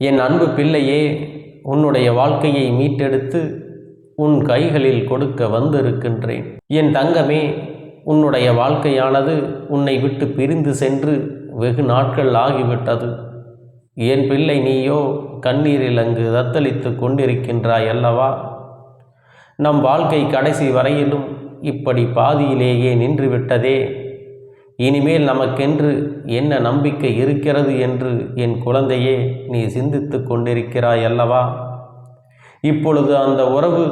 என் அன்பு பிள்ளையே உன்னுடைய வாழ்க்கையை மீட்டெடுத்து உன் கைகளில் கொடுக்க வந்திருக்கின்றேன். என் தங்கமே உன்னுடைய வாழ்க்கையானது உன்னை விட்டு பிரிந்து சென்று வெகு நாட்கள் ஆகிவிட்டது. என் பிள்ளை நீயோ கண்ணீரில் அங்கு தத்தளித்து கொண்டிருக்கின்றாய் அல்லவா? நம் வாழ்க்கை கடைசி வரையிலும் இப்படி பாதியிலேயே நின்றுவிட்டதே. இனிமேல் நமக்கென்று என்ன நம்பிக்கை இருக்கிறது என்று என் குழந்தையே நீ சிந்தித்து கொண்டிருக்கிறாய் அல்லவா? இப்பொழுது அந்த உறவு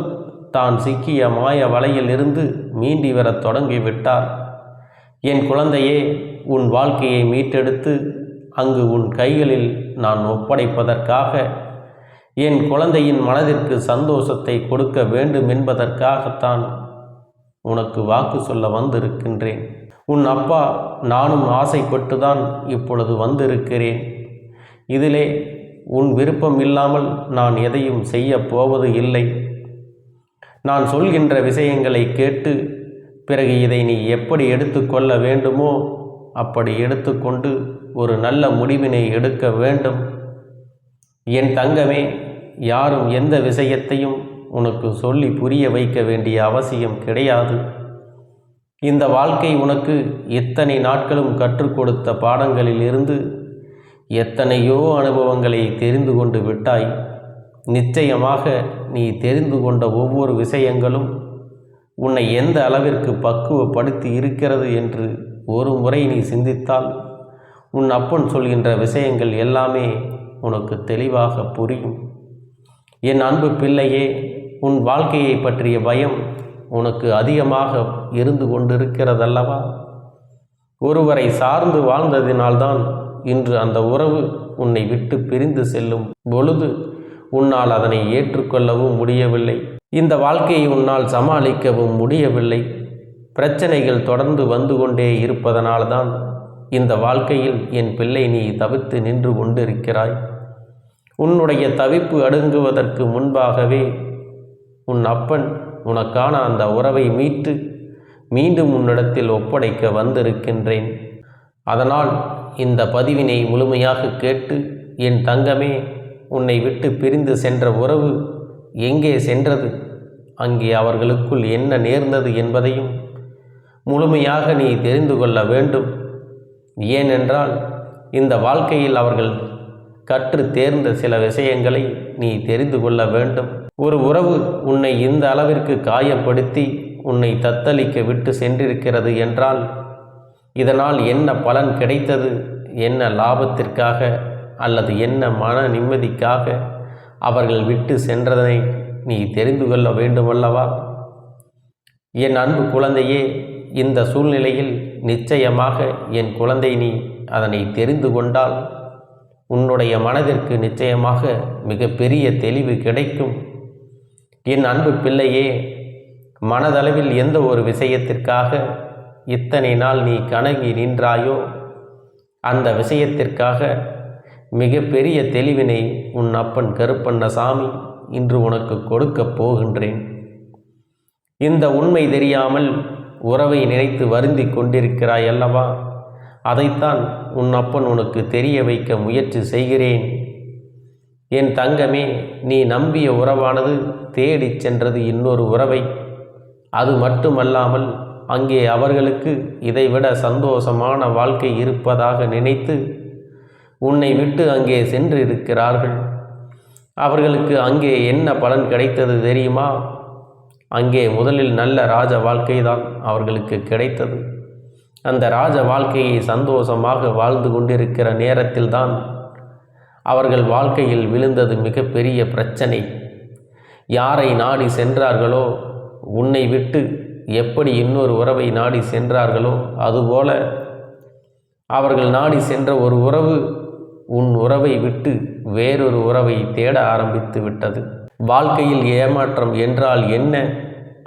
தான் சிக்கிய மாய வலையில் இருந்து மீண்டி வரத் தொடங்கிவிட்டார். என் குழந்தையே உன் வாழ்க்கையை மீட்டெடுத்து அங்கு உன் கைகளில் நான் ஒப்படைப்பதற்காக என் குழந்தையின் மனதிற்கு சந்தோஷத்தை கொடுக்க வேண்டும் என்பதற்காகத்தான் உனக்கு வாக்கு சொல்ல வந்திருக்கின்றேன். உன் அப்பா நானும் ஆசைப்பட்டு தான் இப்பொழுது வந்திருக்கிறேன். இதிலே உன் விருப்பம் இல்லாமல் நான் எதையும் செய்ய போவது இல்லை. நான் சொல்கின்ற விஷயங்களை கேட்டு பிறகு இதை நீ எப்படி எடுத்துக்கொள்ள வேண்டுமோ அப்படி எடுத்துக்கொண்டு ஒரு நல்ல முடிவினை எடுக்க வேண்டும். என் தங்கமே யாரும் எந்த விஷயத்தையும் உனக்கு சொல்லி புரிய வைக்க வேண்டிய அவசியம் கிடையாது. இந்த வாழ்க்கை உனக்கு இத்தனை நாட்களும் கற்றுக் கொடுத்த பாடங்களில் இருந்து எத்தனையோ அனுபவங்களை தெரிந்து கொண்டு விட்டாய். நிச்சயமாக நீ தெரிந்து கொண்ட ஒவ்வொரு விஷயங்களும் உன்னை எந்த அளவிற்கு பக்குவப்படுத்தி இருக்கிறது என்று ஒரு முறை நீ சிந்தித்தால் உன் அப்பன் சொல்கின்ற விஷயங்கள் எல்லாமே உனக்கு தெளிவாக புரியும். என் அன்பு பிள்ளையே உன் வாழ்க்கையை பற்றிய பயம் உனக்கு அதிகமாக இருந்து கொண்டிருக்கிறதல்லவா? ஒருவரை சார்ந்து வாழ்ந்ததினால்தான் இன்று அந்த உறவு உன்னை விட்டு பிரிந்து செல்லும் பொழுது உன்னால் அதனை ஏற்றுக்கொள்ளவும் முடியவில்லை. இந்த வாழ்க்கையை உன்னால் சமாளிக்கவும் முடியவில்லை. பிரச்சனைகள் தொடர்ந்து வந்து கொண்டே இருப்பதனால்தான் இந்த வாழ்க்கையில் என் பிள்ளை நீ தவித்து நின்று கொண்டிருக்கிறாய். உன்னுடைய தவிப்பு அடுங்குவதற்கு முன்பாகவே உன் அப்பன் உனக்கான அந்த உறவை மீட்டு மீண்டும் உன்னிடத்தில் ஒப்படைக்க வந்திருக்கின்றேன். அதனால் இந்த பதிவினை முழுமையாக கேட்டு என் தங்கமே உன்னை விட்டு பிரிந்து சென்ற உறவு எங்கே சென்றது? அங்கே அவர்களுக்குள் என்ன நேர்ந்தது என்பதையும் முழுமையாக நீ தெரிந்து கொள்ள வேண்டும். ஏனென்றால் இந்த வாழ்க்கையில் அவர்கள் கற்று தேர்ந்த சில விஷயங்களை நீ தெரிந்து கொள்ள வேண்டும். ஒரு உறவு உன்னை இந்த அளவிற்கு காயப்படுத்தி உன்னை தத்தளிக்க விட்டு சென்றிருக்கிறது என்றால் இதனால் என்ன பலன் கிடைத்தது? என்ன லாபத்திற்காக அல்லது என்ன மன நிம்மதிக்காக அவர்கள் விட்டு சென்றதனை நீ தெரிந்து கொள்ள வேண்டுமல்லவா? என் அன்பு குழந்தையே இந்த சூழ்நிலையில் நிச்சயமாக என் குழந்தை நீ அதனை தெரிந்து கொண்டால் உன்னுடைய மனதிற்கு நிச்சயமாக மிகப்பெரிய தெளிவு கிடைக்கும். என் அன்பு பிள்ளையே மனதளவில் எந்த ஒரு விஷயத்திற்காக இத்தனை நாள் நீ கணங்கி நின்றாயோ அந்த விஷயத்திற்காக மிகப்பெரிய தெளிவினை உன் அப்பன் கருப்பண்ண சாமி இன்று உனக்கு கொடுக்கப் போகின்றேன். இந்த உண்மை தெரியாமல் உறவை நினைத்து வருந்தி கொண்டிருக்கிறாய் அல்லவா? அதைத்தான் உன் அப்பன் உனக்கு தெரிய வைக்க முயற்சி செய்கிறேன். என் தங்கமே நீ நம்பிய உறவானது தேடிச் சென்றது இன்னொரு உறவை. அது மட்டுமல்லாமல் அங்கே அவர்களுக்கு இதைவிட சந்தோஷமான வாழ்க்கை இருப்பதாக நினைத்து உன்னை விட்டு அங்கே சென்றிருக்கிறார்கள். அவர்களுக்கு அங்கே என்ன பலன் கிடைத்தது தெரியுமா? அங்கே முதலில் நல்ல ராஜ வாழ்க்கைதான் அவர்களுக்கு கிடைத்தது. அந்த ராஜ வாழ்க்கையை சந்தோஷமாக வாழ்ந்து கொண்டிருக்கிற நேரத்தில்தான் அவர்கள் வாழ்க்கையில் விழுந்தது மிகப்பெரிய பிரச்சனை. யாரை நாடி சென்றார்களோ உன்னை விட்டு எப்படி இன்னொரு உறவை நாடி சென்றார்களோ அதுபோல அவர்கள் நாடி சென்ற ஒரு உறவு உன் உறவை விட்டு வேறொரு உறவை தேட ஆரம்பித்து விட்டது. வாழ்க்கையில் ஏமாற்றம் என்றால் என்ன?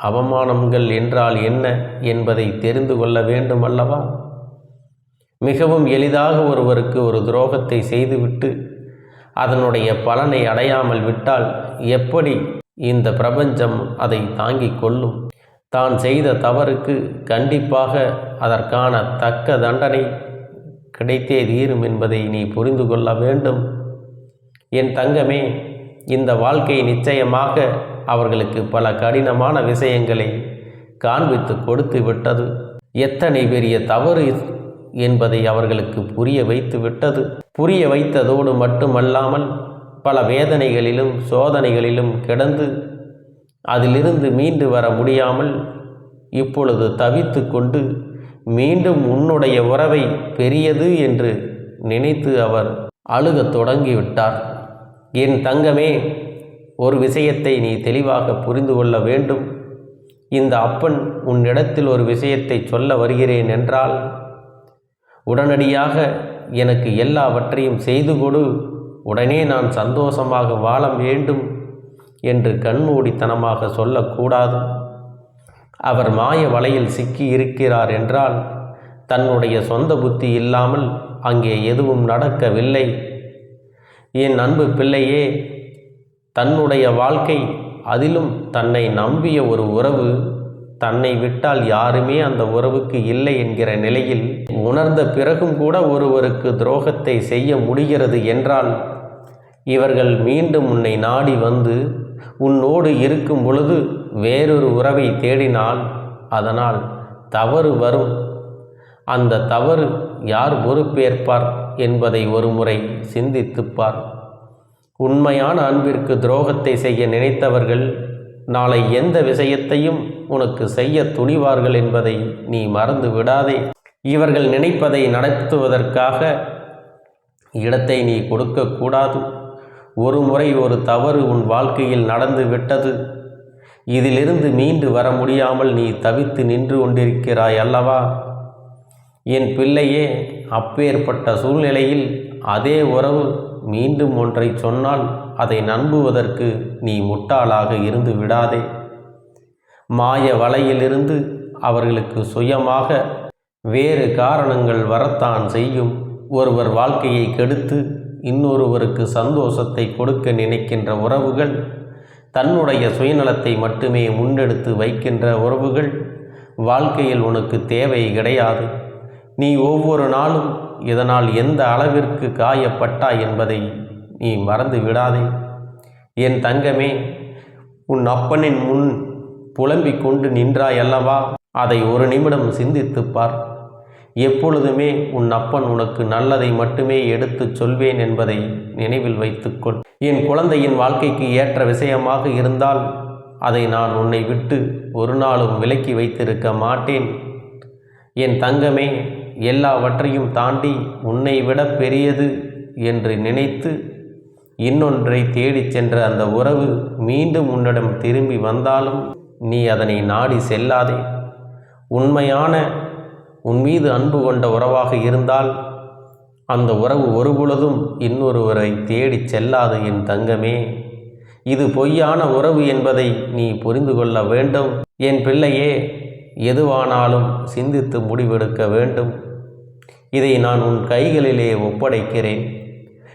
அவமானங்கள் என்றால் என்ன என்பதை தெரிந்து கொள்ள வேண்டும் அல்லவா? மிகவும் எளிதாக ஒருவருக்கு ஒரு துரோகத்தை செய்துவிட்டு அதனுடைய பலனை அடையாமல் விட்டால் எப்படி இந்த பிரபஞ்சம் அதை தாங்கிக் கொள்ளும்? தான் செய்த தவறுக்கு கண்டிப்பாக அதற்கான தக்க தண்டனை கிடைத்தே தீரும் என்பதை நீ புரிந்து கொள்ள வேண்டும். என் தங்கமே இந்த வாழ்க்கை நிச்சயமாக அவர்களுக்கு பல கடினமான விஷயங்களை காண்பித்து கொடுத்து விட்டது. எத்தனை பெரிய தவறு என்பதை அவர்களுக்கு புரிய வைத்து விட்டது. புரிய வைத்ததோடு மட்டுமல்லாமல் பல வேதனைகளிலும் சோதனைகளிலும் கிடந்து அதிலிருந்து மீண்டு வர முடியாமல் இப்பொழுது தவித்து கொண்டு மீண்டும் உன்னுடைய உறவை பெரியது என்று நினைத்து அவர் அழுகத் தொடங்கிவிட்டார். என் தங்கமே ஒரு விஷயத்தை நீ தெளிவாக புரிந்து கொள்ள வேண்டும். இந்த அப்பன் உன்னிடத்தில் ஒரு விஷயத்தை சொல்ல வருகிறேன் என்றால் உடனடியாக எனக்கு எல்லாவற்றையும் செய்து கொடு. உடனே நான் சந்தோஷமாக வாழ வேண்டும் என்று கண்மூடித்தனமாக சொல்லக்கூடாது. அவர் மாய வலையில் சிக்கி இருக்கிறார் என்றால் தன்னுடைய சொந்த புத்தி இல்லாமல் அங்கே எதுவும் நடக்கவில்லை. என் அன்பு பிள்ளையே தன்னுடைய வாழ்க்கை அதிலும் தன்னை நம்பிய ஒரு உறவு தன்னை விட்டால் யாருமே அந்த உறவுக்கு இல்லை என்கிற நிலையில் உணர்ந்த பிறகும் கூட ஒருவருக்கு துரோகத்தை செய்ய முடிகிறது என்றால் இவர்கள் மீண்டும் உன்னை நாடி வந்து உன்னோடு இருக்கும் பொழுது வேறொரு உறவை தேடினால் அதனால் தவறு வரும். அந்த தவறு யார் பொறுப்பேற்பார் என்பதை ஒருமுறை சிந்தித்துப்பார் உண்மையான அன்பிற்கு துரோகத்தை செய்ய நினைத்தவர்கள் நாளை எந்த விஷயத்தையும் உனக்கு செய்ய துணிவார்கள் என்பதை நீ மறந்து விடாதே. இவர்கள் நினைப்பதை நடத்துவதற்காக இடத்தை நீ கொடுக்கக்கூடாது ஒரு முறை ஒரு தவறு உன் வாழ்க்கையில் நடந்து விட்டது. இதிலிருந்து மீண்டு வர முடியாமல் நீ தவித்து நின்று கொண்டிருக்கிறாய் அல்லவா? என் பிள்ளையே அப்பேற்பட்ட சூழ்நிலையில் அதே உறவு மீண்டும் ஒன்றை சொன்னால் அதை நம்புவதற்கு நீ முட்டாளாக இருந்து விடாதே. மாய வலையிலிருந்து அவர்களுக்கு சுயமாக வேறு காரணங்கள் வரத்தான் செய்யும். ஒருவர் வாழ்க்கையை கெடுத்து இன்னொருவருக்கு சந்தோஷத்தை கொடுக்க நினைக்கின்ற உறவுகள் தன்னுடைய சுயநலத்தை மட்டுமே முன்னெடுத்து வைக்கின்ற உறவுகள் வாழ்க்கையில் உனக்கு தேவை கிடையாது. நீ ஒவ்வொரு நாளும் இதனால் எந்த அளவிற்கு காயப்பட்டாய் என்பதை நீ மறந்து விடாதே. என் தங்கமே உன் அப்பனின் முன் புலம்பிக் கொண்டு நின்றாய் அல்லவா? அதை ஒரு நிமிடம் சிந்தித்து பார். எப்பொழுதுமே உன் அப்பன் உனக்கு நல்லதை மட்டுமே எடுத்துச் சொல்வேன் என்பதை நினைவில் வைத்துக்கொள் என் குழந்தையின் வாழ்க்கைக்கு ஏற்ற விஷயமாக இருந்தால் அதை நான் உன்னை விட்டு ஒரு நாளும் விலக்கி வைத்திருக்க மாட்டேன். என் தங்கமே எல்லாவற்றையும் தாண்டி உன்னை விட பெரியது என்று நினைத்து இன்னொன்றை தேடிச் சென்ற அந்த உறவு மீண்டும் உன்னிடம் திரும்பி வந்தாலும் நீ அதனை நாடி செல்லாதே. உண்மையான உன் மீது அன்பு கொண்ட உறவாக இருந்தால் அந்த உறவு ஒருபொழுதும் இன்னொருவரை தேடிச் செல்லாது என் தங்கமே. இது பொய்யான உறவு என்பதை நீ புரிந்து கொள்ள வேண்டும். என் பிள்ளையே எதுவானாலும் சிந்தித்து முடிவெடுக்க வேண்டும். இதை நான் உன் கைகளிலே ஒப்படைக்கிறேன்.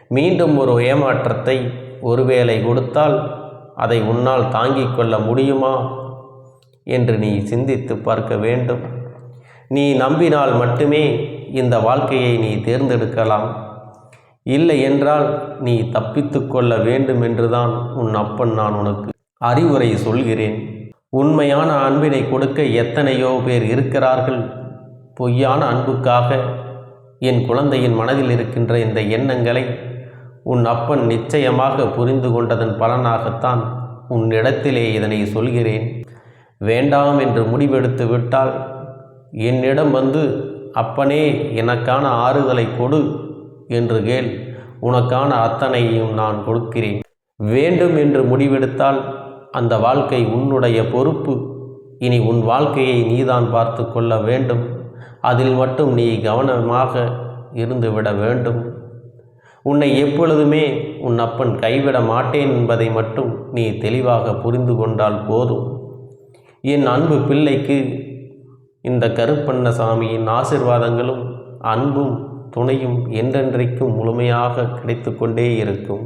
மீண்டும் ஒரு ஏமாற்றத்தை ஒருவேளை கொடுத்தால் அதை உன்னால் தாங்கிக் கொள்ள முடியுமா? என்று நீ சிந்தித்து பார்க்க வேண்டும். நீ நம்பினால் மட்டுமே இந்த வாழ்க்கையை நீ தேர்ந்தெடுக்கலாம். இல்லை என்றால் நீ தப்பித்து கொள்ள வேண்டும் என்றுதான் உன் அப்பன் நான் உனக்கு அறிவுரை சொல்கிறேன். உண்மையான அன்பினை கொடுக்க எத்தனையோ பேர் இருக்கிறார்கள். பொய்யான அன்புக்காக என் குழந்தையின் மனதில் இருக்கின்ற இந்த எண்ணங்களை உன் அப்பன் நிச்சயமாக புரிந்து கொண்டதன் பலனாகத்தான் உன்னிடத்திலே இதனை சொல்கிறேன். வேண்டாம் என்று முடிவெடுத்து விட்டால் என்னிடம் வந்து அப்பனே எனக்கான ஆறுதலை கொடு என்று கேள். உனக்கான அத்தனையும் நான் கொடுக்கிறேன். வேண்டும் என்று முடிவெடுத்தால் அந்த வாழ்க்கை உன்னுடைய பொறுப்பு. இனி உன் வாழ்க்கையை நீதான் பார்த்து கொள்ள வேண்டும். அதில் மட்டும் நீ கவனமாக இருந்துவிட வேண்டும். உன்னை எப்பொழுதுமே உன் அப்பன் கைவிட மாட்டேன் என்பதை மட்டும் நீ தெளிவாக புரிந்து கொண்டால் போதும். என் அன்பு பிள்ளைக்கு இந்த கருப்பண்ணசாமியின் ஆசிர்வாதங்களும் அன்பும் துணையும் என்றென்றைக்கும் முழுமையாக கிடைத்து கொண்டே இருக்கும்.